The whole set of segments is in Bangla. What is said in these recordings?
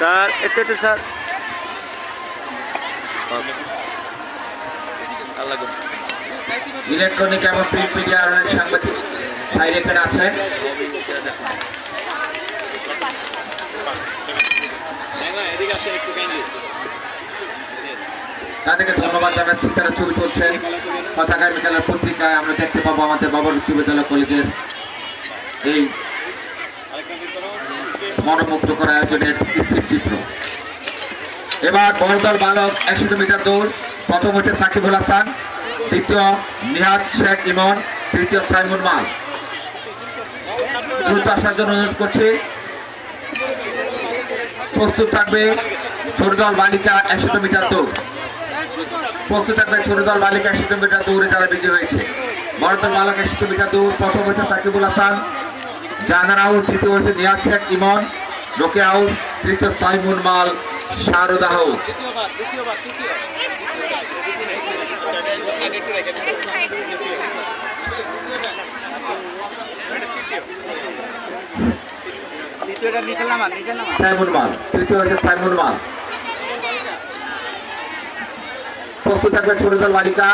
স্যার একটু একটু স্যার। ইলেকট্রনিক এবং প্রিন্ট মিডিয়ার অনেক সাংবাদিক ভাইর এখানে আছেন তাদেরকে ধন্যবাদ জানাচ্ছি, তারা ছবি তুলছেন পতাকা বিদ্যালয় পত্রিকায় আমরা দেখতে পাবো আমাদের বাবর উচ্চ বিদ্যালয় কলেজের এই মনোমুগ্ধ করা আয়োজনের স্থির চিত্র। এবার বড়দল বালক একশো মিটার দৌড়, প্রথম হচ্ছে সাকিবুল হাসান, দ্বিতীয় নিহাজ শেখ ইমন, তৃতীয় সাইমুল মাল। দ্রুত আসার জন্য অনুরোধ করছি। প্রস্তুত থাকবে ছোট দল বালিকা একশো মিটার দৌড়। প্রস্তুত থাকবে ছোট দল বালিকা একশো মিটার দৌড়ে তারা বিজয়ী হয়েছে। বড় দল বালক একশো মিটার দৌড়, প্রথম হচ্ছে সাকিবুল হাসান জাহানার আউট তৃতীয় হচ্ছে নিয়াজ শেখ ইমন লোকে আউট তৃতীয় সাইমুল মাল শারদ সাইমুল মাল, তৃতীয় সাইমুল মাল। বালিকা।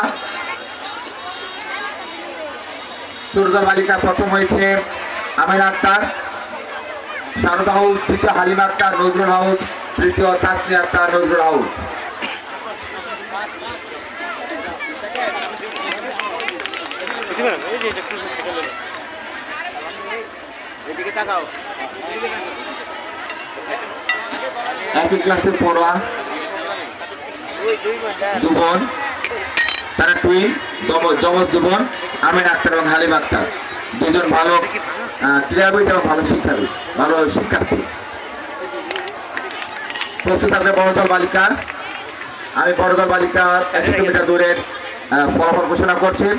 ছোট দল বালিকা প্রথম হয়েছে আমির আক্তার, শারদা হাউস, তৃতীয় হালিমা আক্তার, নজরুল হাউস, তৃতীয় তাসমি আক্তার, নজরুল হাউস। একই ক্লাসের পড়ুয়া, দুবন, তারা টুইন জমজ দুবন আমির আক্তার এবং হালিম আক্তার। দুজন ভালো ক্রীড়াবিদ এবং ভালো? শিক্ষাবিদ ভালো শিক্ষার্থী। প্রস্তুত থাকবে বড়দল বালিকা। আমি বড়দল বালিকার একশো মিটার দূরের ফলাফল ঘোষণা করছি।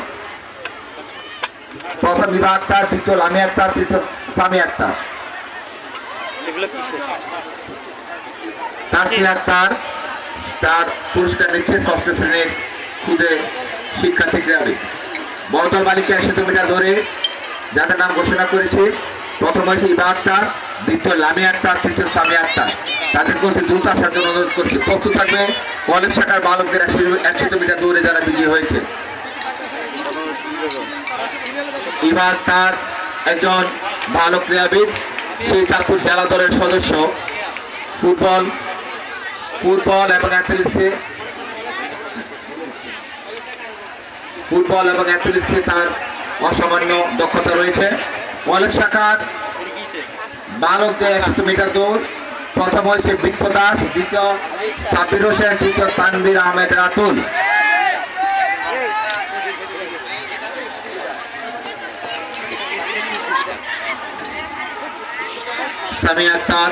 প্রথম বিভাগ আক্তার দ্বিতীয় লামি আক্তার তৃতীয় সামি আক্তার। এগুলো আক্তার তার পুরস্কার নিচ্ছে ষষ্ঠ শ্রেণির খুদে শিক্ষার্থী ক্রীড়াবিদ। বড়দল বালিকা একশো মিটার ধরে যাদের নাম ঘোষণা করেছে, প্রথম হয়েছে ইবা আক্তার, দ্বিতীয় লামি আক্তার, তৃতীয় সামি আক্তার। তাদেরকে অতি দ্রুত আসার জন্য অনুরোধ করছি। প্রস্তুত থাকবে কলেজ শাখার বালকদের একশো একশো মিটার দৌড়ে যারা বিজয়ী হয়েছে। ইবা আক্তার একজন ভালো ক্রীড়াবিদ, সেই চাঁদপুর জেলা দলের সদস্য। ফুটবল ফুটবল এবং অ্যাথলেটিক্সে ফুটবল এবং অ্যাথলেটিক্সে তার অসামান্য দক্ষতা রয়েছে। কলেজ শাখার বালকদের একশো মিটার দৌড় প্রথম হয়েছে বিপ্প দাস, দ্বিতীয় সাবির হোসেন, তৃতীয় তানবির আহমেদ রাতুল। সামি আক্তার।